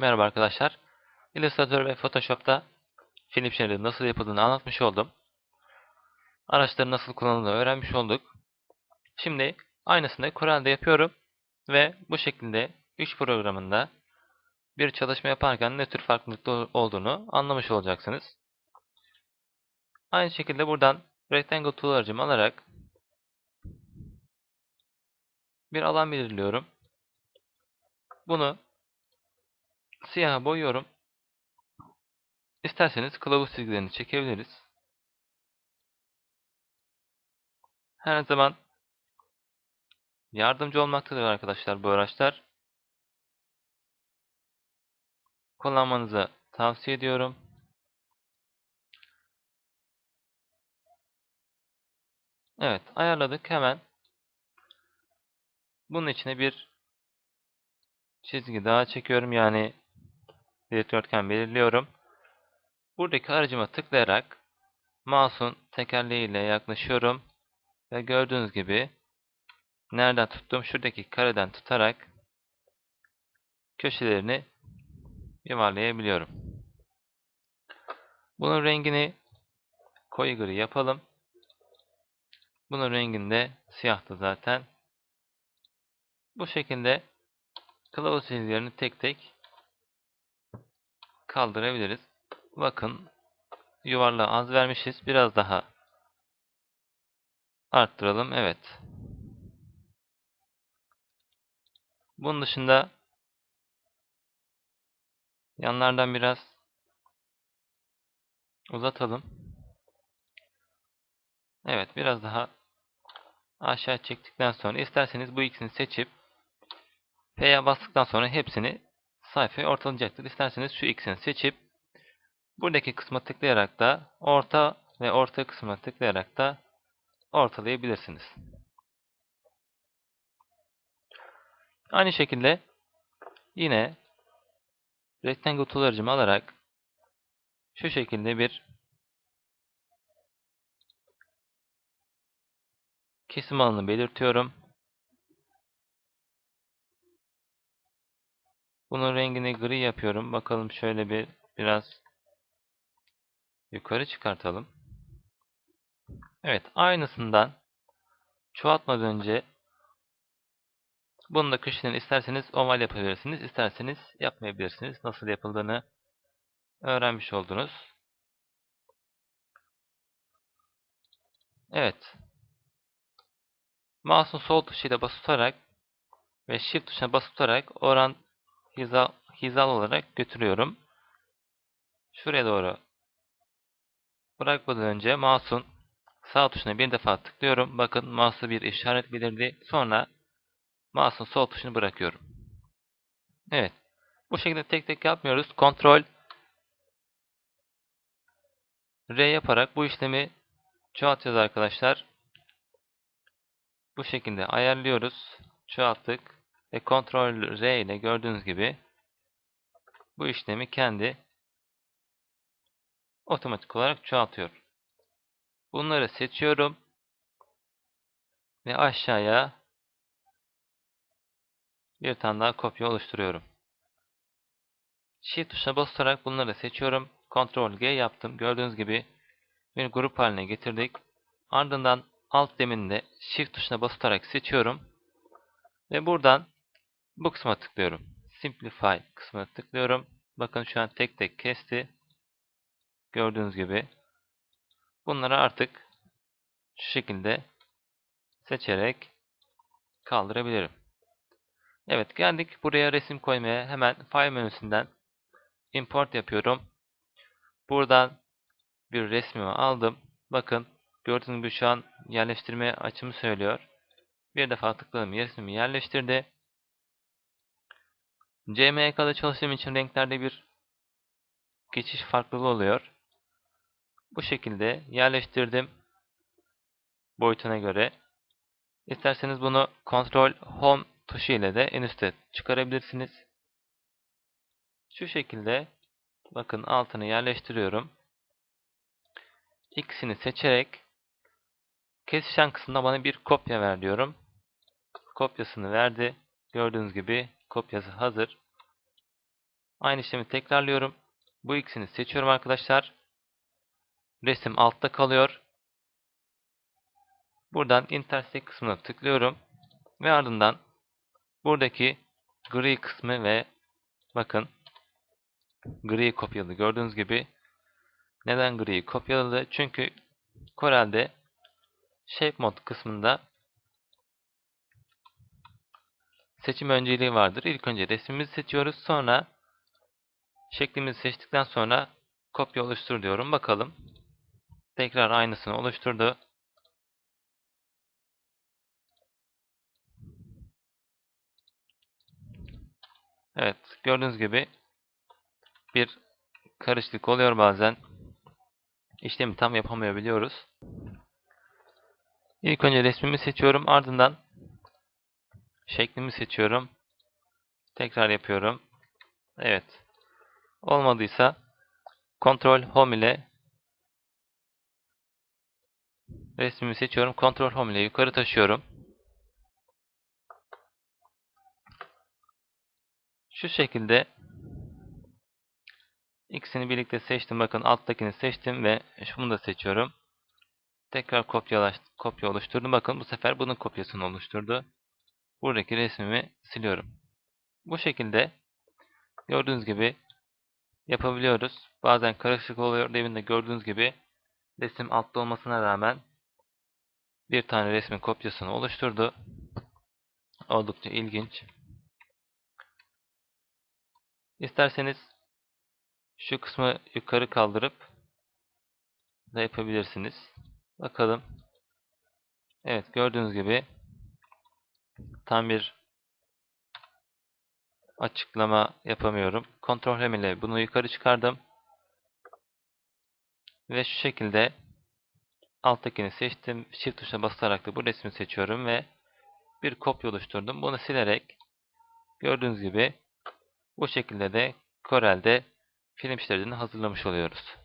Merhaba arkadaşlar. Illustrator ve Photoshop'ta film şeridi nasıl yapıldığını anlatmış oldum. Araçların nasıl kullanıldığını öğrenmiş olduk. Şimdi aynısını Corel'de yapıyorum ve bu şekilde 3 programında bir çalışma yaparken ne tür farklılıklar olduğunu anlamış olacaksınız. Aynı şekilde buradan Rectangle Tool aracımı alarak bir alan belirliyorum. Bunu siyaha boyuyorum. İsterseniz kılavuz çizgilerini çekebiliriz. Her zaman yardımcı olmaktadır arkadaşlar bu araçlar. Kullanmanızı tavsiye ediyorum. Evet ayarladık hemen. Bunun içine bir çizgi daha çekiyorum yani dikdörtgen belirliyorum. Buradaki aracıma tıklayarak mouse'un tekerleğiyle yaklaşıyorum ve gördüğünüz gibi nereden tuttum? Şuradaki kareden tutarak köşelerini yuvarlayabiliyorum. Bunun rengini koyu gri yapalım. Bunun renginde siyahtı zaten. Bu şekilde kılavuz çizgilerini tek tek kaldırabiliriz. Bakın yuvarlağı az vermişiz. Biraz daha arttıralım. Evet. Bunun dışında yanlardan biraz uzatalım. Evet biraz daha aşağı çektikten sonra isterseniz bu ikisini seçip P'ye bastıktan sonra hepsini sayfaya ortalayacaktır. İsterseniz şu ikisini seçip buradaki kısma tıklayarak da orta ve orta kısma tıklayarak da ortalayabilirsiniz. Aynı şekilde yine Rectangle Tool alarak şu şekilde bir kesim alanı belirtiyorum. Bunun rengini gri yapıyorum. Bakalım şöyle bir biraz yukarı çıkartalım. Evet, aynısından çoğaltmadan önce bunu da köşeden isterseniz oval yapabilirsiniz, isterseniz yapmayabilirsiniz. Nasıl yapıldığını öğrenmiş oldunuz. Evet. Mouse'un sol tuşuyla basılı tutarak ve Shift tuşuna basılı tutarak oran hiza, hizalı olarak götürüyorum. Şuraya doğru bırakmadan önce mouse'un sağ tuşuna bir defa tıklıyorum. Bakın mouse'u bir işaret belirdi. Sonra mouse'un sol tuşunu bırakıyorum. Evet. Bu şekilde tek tek yapmıyoruz. Ctrl R yaparak bu işlemi çoğaltacağız arkadaşlar. Bu şekilde ayarlıyoruz. Çoğalttık. Ve Ctrl R ile gördüğünüz gibi bu işlemi kendi otomatik olarak çoğaltıyor. Bunları seçiyorum. Ve aşağıya bir tane daha kopya oluşturuyorum. Shift tuşuna basarak bunları seçiyorum. Ctrl G yaptım. Gördüğünüz gibi bir grup haline getirdik. Ardından alt zeminde Shift tuşuna basarak seçiyorum. Ve buradan bu kısma tıklıyorum. Simplify kısmına tıklıyorum. Bakın şu an tek tek kesti. Gördüğünüz gibi. Bunları artık şu şekilde seçerek kaldırabilirim. Evet geldik buraya resim koymaya. Hemen File menüsünden Import yapıyorum. Buradan bir resmimi aldım. Bakın gördüğünüz gibi şu an yerleştirme açımı söylüyor. Bir defa tıkladım resmimi yerleştirdi. CMYK'da çalıştığım için renklerde bir geçiş farklılığı oluyor. Bu şekilde yerleştirdim boyutuna göre. İsterseniz bunu Ctrl Home tuşu ile de en üstte çıkarabilirsiniz. Şu şekilde bakın altını yerleştiriyorum. İkisini seçerek kesişen kısımda bana bir kopya ver diyorum. Kopyasını verdi. Gördüğünüz gibi kopyası hazır. Aynı işlemi tekrarlıyorum. Bu ikisini seçiyorum arkadaşlar. Resim altta kalıyor. Buradan intersect kısmına tıklıyorum. Ve ardından buradaki gri kısmı ve bakın gri kopyaladı. Gördüğünüz gibi neden griyi kopyaladı? Çünkü Corel'de Shape Mode kısmında seçim önceliği vardır. İlk önce resmimizi seçiyoruz. Sonra şeklimizi seçtikten sonra kopya oluştur diyorum. Bakalım. Tekrar aynısını oluşturdu. Evet. Gördüğünüz gibi bir karışıklık oluyor bazen. İşlemi tam yapamayabiliyoruz. İlk önce resmimi seçiyorum. Ardından şeklimi seçiyorum. Tekrar yapıyorum. Evet. Olmadıysa Ctrl Home ile resmimi seçiyorum. Ctrl Home ile yukarı taşıyorum. Şu şekilde ikisini birlikte seçtim. Bakın alttakini seçtim ve şunu da seçiyorum. Tekrar kopyalaş, kopya oluşturdum. Bakın bu sefer bunun kopyasını oluşturdu. Buradaki resmimi siliyorum. Bu şekilde gördüğünüz gibi yapabiliyoruz. Bazen karışık oluyor. Demin de gördüğünüz gibi resim altta olmasına rağmen bir tane resmin kopyasını oluşturdu. Oldukça ilginç. İsterseniz şu kısmı yukarı kaldırıp da yapabilirsiniz. Bakalım. Evet gördüğünüz gibi tam bir açıklama yapamıyorum. Ctrl M ile bunu yukarı çıkardım. Ve şu şekilde alttakini seçtim. Shift tuşuna basarak da bu resmi seçiyorum ve bir kopya oluşturdum. Bunu silerek gördüğünüz gibi bu şekilde de Corel'de film şeridini hazırlamış oluyoruz.